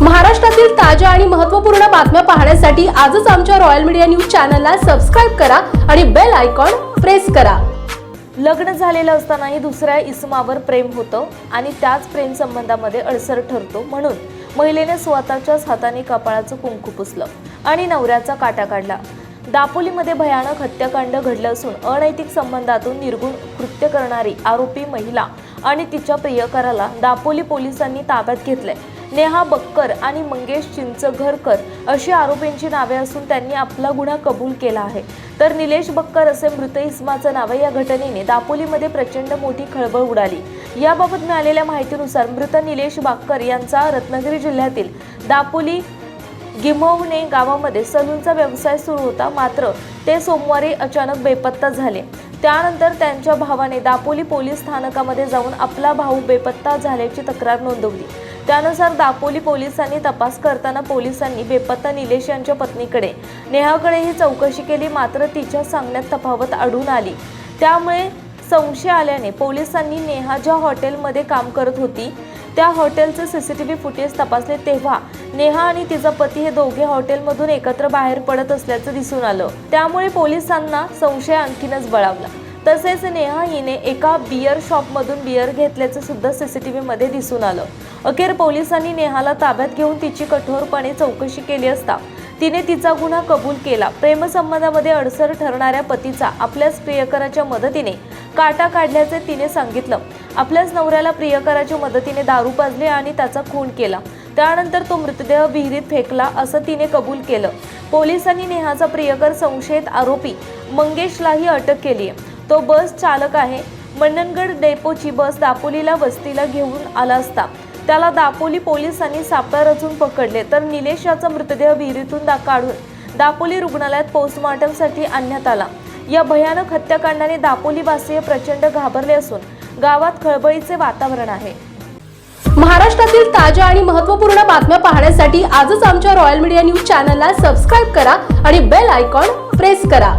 महाराष्ट्रातील ताज्या आणि महत्त्वपूर्ण बातम्या पाहण्यासाठी आजच आमच्या रॉयल मीडिया न्यूज चॅनलला सबस्क्राईब करा आणि बेल आयकॉन प्रेस करा. लग्न झालेलं असतानाही दुसऱ्या इसमावर प्रेम होतं आणि त्याच प्रेम संबंधामध्ये अडसर ठरतो म्हणून महिलेने स्वतःच्याच हाताने कपाळाचं कुंकू पुसलं आणि नवऱ्याचा काटा काढला. दापोलीमध्ये भयानक हत्याकांड घडलं असून अनैतिक संबंधातून निर्गुण कृत्य करणारी आरोपी महिला आणि तिच्या प्रियकराला दापोली पोलिसांनी ताब्यात घेतलंय. नेहा बक्कर आणि मंगेश चिंचघरकर अशी आरोपींची नावे असून त्यांनी आपला गुन्हा कबूल केला आहे. तर निलेश बक्कर असे मृत इस्माचं नाव या घटनेने दापोलीमध्ये प्रचंड मोठी खळबळ उडाली. याबाबत मिळालेल्या माहितीनुसार मृत निलेश बाक्कर यांचा रत्नागिरी जिल्ह्यातील दापोली गिमवणे गावामध्ये सलूनचा व्यवसाय सुरू होता. मात्र ते सोमवारी अचानक बेपत्ता झाले. त्यानंतर त्यांच्या भावाने दापोली पोलीस स्थानकामध्ये जाऊन आपला भाऊ बेपत्ता झाल्याची तक्रार नोंदवली. त्यानुसार दापोली पोलिसांनी तपास करताना पोलिसांनी बेपत्ता निलेश यांच्या पत्नीकडे. नेहाकडे ही चौकशी केली मात्र तिच्या सांगण्यात तफावत आढळून आली. त्यामुळे संशय आल्याने पोलिसांनी नेहा ज्या हॉटेलमध्ये काम करत होती त्या हॉटेलचे सीसीटीव्ही फुटेज तपासले तेव्हा नेहा आणि तिचा पती हे दोघे हॉटेलमधून एकत्र बाहेर पडत असल्याचं दिसून आलं. त्यामुळे पोलिसांना संशय आणखीनच बळावला. तसेच नेहा हिने एका बियर शॉपमधून बियर घेतल्याचं सुद्धा सीसीटीव्हीमध्ये दिसून आलं. अखेर पोलिसांनी नेहाला ताब्यात घेऊन तिची कठोरपणे चौकशी केली असता तिने तिचा गुन्हा कबूल केला. प्रेमसंबंधामध्ये अडसर ठरणाऱ्या पतीचा आपल्याच प्रियकराच्या मदतीने काटा काढल्याचे तिने सांगितलं. आपल्याच नवऱ्याला प्रियकराच्या मदतीने दारू पाजली आणि त्याचा खून केला. त्यानंतर तो मृतदेह विहिरीत फेकला असं तिने कबूल केलं. पोलिसांनी नेहाचा प्रियकर संशयित आरोपी मंगेशलाही अटक केली आहे. तो बस चालक आहे. मंडणगड डेपोची बस दापोलीला वस्तीला घेऊन आला असता. त्याला दापोली पोलिसांनी सापळा रचून पकडले तर निलेश याचा मृतदेह विहिरीतून दा काढून दापोली रुग्णालयात पोस्टमॉर्टमसाठी आणण्यात आला. या भयानक हत्याकांडाने दापोलीवासीय प्रचंड घाबरले असून गावात खळबळीचे वातावरण आहे. महाराष्ट्रातील ताज्या आणि महत्त्वपूर्ण बातम्या पाहण्यासाठी आजच आमच्या रॉयल मीडिया न्यूज चॅनलला सबस्क्राईब करा आणि बेल आयकॉन प्रेस करा.